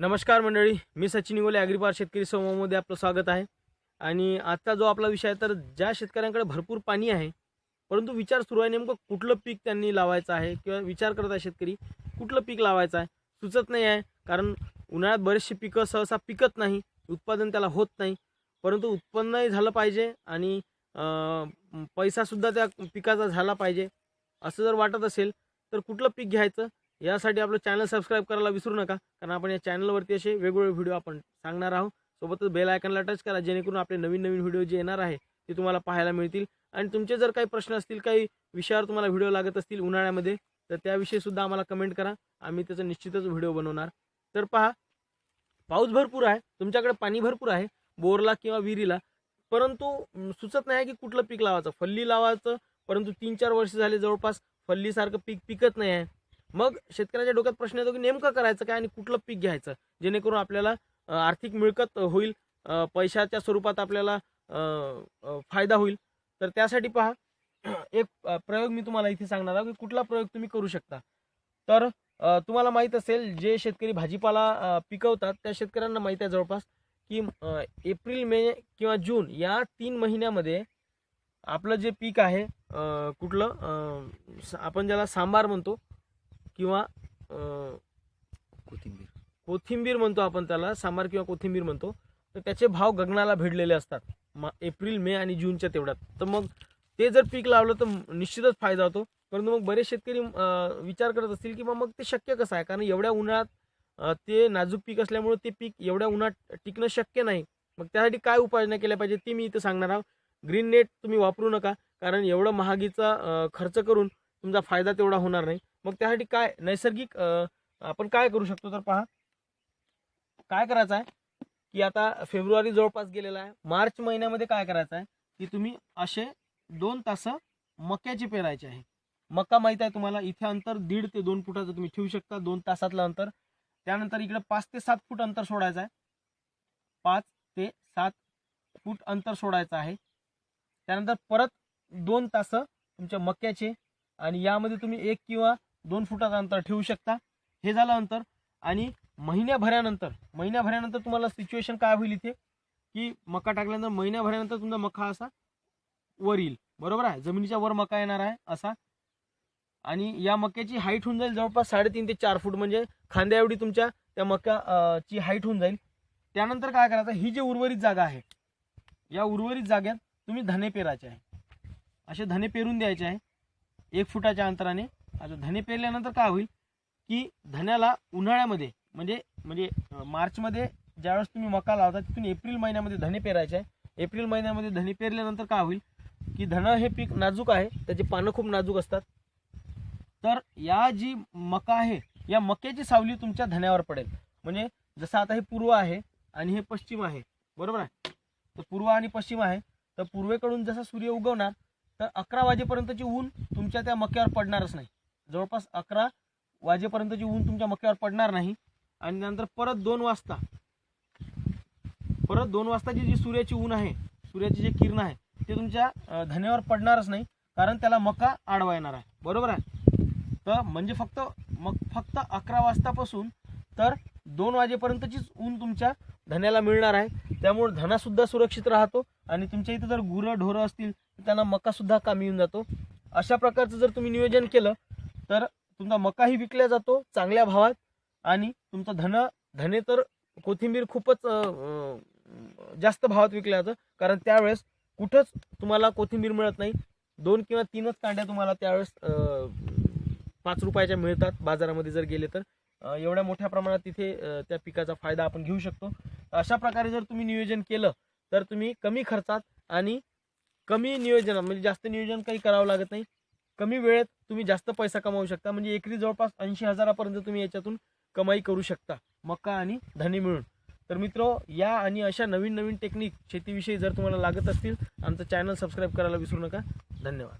नमस्कार मंडळी मी सचिन इंगोले ॲग्रिपार शेतकरी समूहामध्ये आपलं स्वागत आहे. आणि आजचा जो आपला विषय आहे तर ज्या शेतकऱ्यांकडे भरपूर पाणी आहे परंतु विचार सुरू आहे नेमकं कुठलं पीक त्यांनी लावायचं आहे किंवा विचार करत आहे शेतकरी कुठलं पीक लावायचं आहे? सुचत नाही आहे कारण उन्हाळ्यात बरेचशी पिकं सहसा पिकत नाही उत्पादन त्याला होत नाही परंतु उत्पन्नही झालं पाहिजे आणि पैसासुद्धा त्या पिकाचा झाला पाहिजे. असं जर वाटत असेल तर कुठलं पीक घ्यायचं? यासाठी आपलं चॅनल सबस्क्राईब करायला विसरू नका कारण आपण या चॅनलवरती असे वेगवेगळे व्हिडिओ आपण सांगणार आहोत. सोबतच बेल आयकनला टच करा जेणेकरून आपले नवीन नवीन व्हिडिओ जे येणार आहे ते तुम्हाला पाहायला मिळतील. आणि तुमचे जर काही प्रश्न असतील काही विषयावर तुम्हाला व्हिडिओ लागत असतील उन्हाळ्यामध्ये तर त्याविषयी सुद्धा आम्हाला कमेंट करा. आम्ही त्याचा निश्चितच व्हिडिओ बनवणार. तर पहा पाऊस भरपूर आहे तुमच्याकडे पाणी भरपूर आहे बोरला किंवा विहिरीला परंतु सुचत नाही की कुठलं पीक लावायचं. फल्ली लावायचं परंतु तीन चार वर्ष झाले जवळपास फल्लीसारखं पीक पिकत नाही आहे. मग शेतकऱ्याच्या डोक्यात प्रश्न येतो की नेमकं करायचं काय आणि कुठलं पीक घ्यायचं? जेणेकरून आपल्याला आर्थिक मिळकत होईल पैशाच्या स्वरूपात आपल्याला फायदा होईल. तर त्यासाठी पहा एक प्रयोग मी तुम्हाला इथे सांगणार आहे की कुठला प्रयोग तुम्ही करू शकता. तर तुम्हाला माहीत असेल जे शेतकरी भाजीपाला पिकवतात त्या शेतकऱ्यांना माहीत आहे जवळपास की एप्रिल मे किंवा जून या तीन महिन्यामध्ये आपलं जे पीक आहे कुठलं आपण ज्याला सांबार म्हणतो किंवा कोथिंबीर. कोथिंबीर म्हणतो आपण त्याला सांबार किंवा कोथिंबीर म्हणतो. तर त्याचे भाव गगनाला भिडलेले असतात. मा एप्रिल मे आणि जूनच्या तेवढ्यात. तर मग ते जर पीक लावलं तर निश्चितच फायदा होतो. परंतु मग बरेच शेतकरी विचार करत असतील की मग ते शक्य कसं आहे? कारण एवढ्या उन्हाळ्यात ते नाजूक पीक असल्यामुळे ते पीक एवढ्या उन्हात टिकणं शक्य नाही. मग त्यासाठी काय उपाययोजना केल्या पाहिजे ते मी इथं सांगणार आहोत ग्रीन नेट तुम्ही वापरू नका. कारण एवढं महागीचा खर्च करून तुमचा फायदा तेवढा होणार नाही. मग त्यासाठी काय नैसर्गिक आपण काय करू शकतो तर पहा. काय करायचं आहे की आता फेब्रुवारी जवळपास गेलेला आहे. मार्च महिन्यामध्ये काय करायचं आहे की तुम्ही असे दोन तास मक्याचे पेरायचे आहे. मका माहीत आहे तुम्हाला इथे अंतर दीड ते दोन फुटाचं तुम्ही ठेवू शकता दोन तासातलं अंतर. त्यानंतर इकडे पाच ते सात फूट अंतर सोडायचं आहे. पाच ते सात फूट अंतर सोडायचं आहे. त्यानंतर परत दोन तास तुमच्या मक्याचे आणि यामध्ये तुम्ही एक किंवा दोन फुटाचं अंतर ठेवू शकता. हे झालं अंतर. आणि महिन्याभरानंतर महिन्याभरानंतर तुम्हाला सिच्युएशन काय होईल इथे? की मका टाकल्यानंतर महिन्याभरानंतर तुमचा मका असा वर येईल. बरोबर आहे? जमिनीच्या वर मका येणार आहे असा. आणि या मक्याची हाईट होऊन जाईल जवळपास साडेतीन ते चार फूट. म्हणजे खांद्या एवढी तुमच्या त्या मक्याची ची हाईट होऊन जाईल. त्यानंतर काय करायचं? ही जी उर्वरित जागा आहे या उर्वरित जाग्यात तुम्ही धने पेरायचे आहे. असे धने पेरून द्यायचे आहे. एक फुटाच्या अंतराने. आता धने पेरल्यानंतर काय होईल? की धन्याला उन्हाळ्यामध्ये म्हणजे म्हणजे मार्चमध्ये ज्यावेळेस तुम्ही मका लावता तिथून एप्रिल महिन्यामध्ये धने पेरायचे आहे. एप्रिल महिन्यामध्ये धने पेरल्यानंतर काय होईल? की धनं हे पीक नाजूक आहे त्याची पानं खूप नाजूक असतात. तर या जी मका आहे या मक्याची सावली तुमच्या धन्यावर पडेल. म्हणजे जसं आता हे पूर्व आहे आणि हे पश्चिम आहे. बरोबर आहे? तर पूर्व आणि पश्चिम आहे. तर पूर्वेकडून जसा सूर्य उगवणार तर अकरा वाजेपर्यंतची ऊन तुमच्या त्या मक्यावर पडणारच नाही. जवळपास अकरा वाजेपर्यंतची ऊन तुमच्या मक्यावर पडणार नाही. आणि नंतर परत दोन वाजता परत दोन वाजताची जी सूर्याची ऊन आहे सूर्याची जे किरण आहे ते तुमच्या धन्यावर पडणारच नाही कारण त्याला मका आडवा येणार आहे. बरोबर आहे? तर म्हणजे फक्त मग फक्त अकरा वाजतापासून तर दोन वाजेपर्यंतचीच ऊन तुमच्या धन्याला मिळणार आहे. त्यामुळे धनासुद्धा सुरक्षित राहतो आणि तुमच्या इथं जर गुरं ढोरं असतील तर त्यांना मकासुद्धा कामी येऊन जातो. अशा प्रकारचं जर तुम्ही नियोजन केलं तर तुमचा मकाही विकला जातो चांगल्या भावात आणि तुमचं धन धने तर कोथिंबीर खूपच जास्त भावात विकलं जातं. कारण त्यावेळेस कुठंच तुम्हाला कोथिंबीर मिळत नाही. दोन किंवा तीनच कांड्या तुम्हाला त्यावेळेस पाच रुपयाच्या मिळतात बाजारामध्ये जर गेले तर. एवढ्या मोठ्या प्रमाणात तिथे त्या पिकाचा फायदा आपण घेऊ शकतो. अशा प्रकारे जर तुम्ही नियोजन केलं तर तुम्ही कमी खर्चात आणि कमी नियोजनात म्हणजे जास्त नियोजन काही करावं लागत नाही. कमी वेळेत तुम्ही जास्त पैसा कमावू शकता. म्हणजे एकरी जवळपास ऐंशी हजारापर्यंत तुम्ही याच्यातून कमाई करू शकता. मका आणि धने मिळून. तर मित्र या आणि अशा नवीन नवीन टेक्निक शेतीविषयी जर तुम्हाला लागत असतील आमचं चॅनल सबस्क्राईब करायला विसरू नका. धन्यवाद.